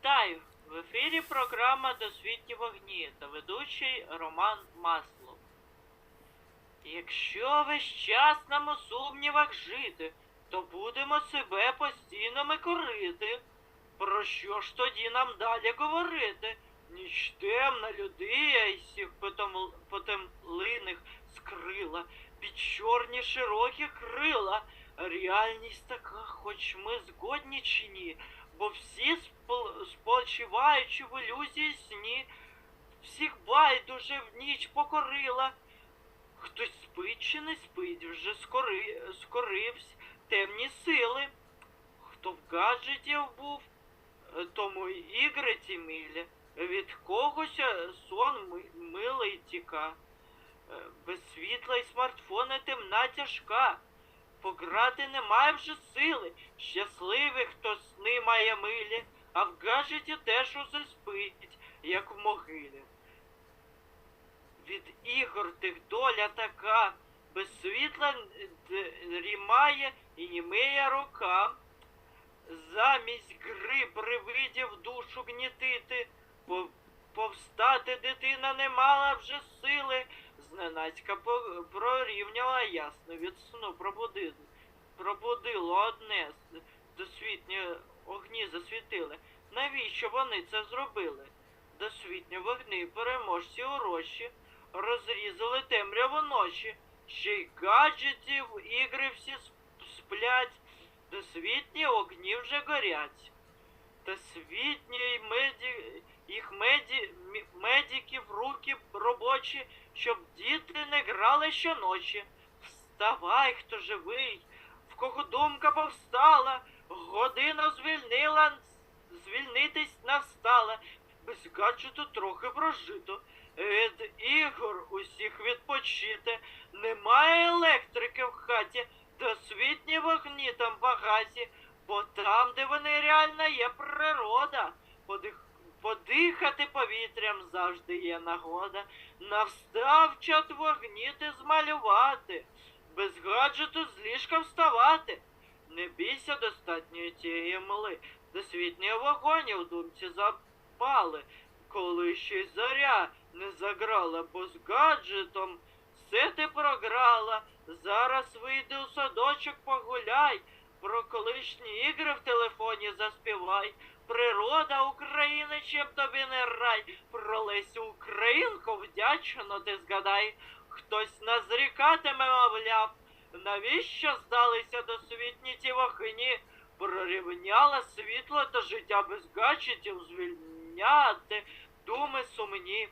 Вітаю! В ефірі програма Досвітні вогні та ведучий Роман Маслов. Якщо весь час нам у сумнівах жити, то будемо себе постійно ми корити. Про що ж тоді нам далі говорити? Ніч темна людія й сіх потемлиних скрила, під чорні широкі крила. Реальність така, хоч ми згодні чи ні, бо всі спо- спочиваючи в ілюзії сні, всіх байдуже в ніч покорила. Хтось спить чи не спить, вже скори, скоривсь темні сили. Хто в гаджетів був, тому й ігри ті милі. Від когось е, сон ми- милий тіка. Е, Без світла й смартфона темна тяжка. Пограти немає вже сили. Щасливий, хто сни має милі, а в гаджеті теж усе спить, як в могилі. Від ігор тих доля така, без світла д- рімає і німеє рука. Замість гри привидів душу гнітити, повстати дитина не мала вже сили, зненацька прорівняла ясно від сну пробудило, пробудило одне досвітні огні засвітили. Навіщо вони це зробили? Досвітні вогни переможці урочі розрізали темряву ночі, ще й гаджетів ігри всі сплять, досвітні огні вже горять. Світні меді, їх меді, медиків руки робочі, щоб діти не грали щоночі. Вставай, хто живий, в кого думка повстала, година звільнила, звільнитись настала, без гаджету трохи прожито. Від ігор усіх відпочити. Немає електрики в хаті, досвітні вогні там багаті, бо там, де вони реально є природа. Подих... Подихати повітрям завжди є нагода. Навстав чат вогні змалювати, без гаджету з ліжка вставати. Не бійся достатньої тієї мли, досвітні вогоні в думці запали, коли ще й заря не заграла, бо з гаджетом все ти програла. Зараз вийди у садочок погуляй, про колишні ігри в телефоні заспівай. Природа України, чим тобі не рай, про Лесю Українку вдячно ти згадай. Хтось назрікатиме, мовляв, навіщо здалися досвітні ті вогні? Прорівняла світло та життя без гаджетів звільняти, думи сумні.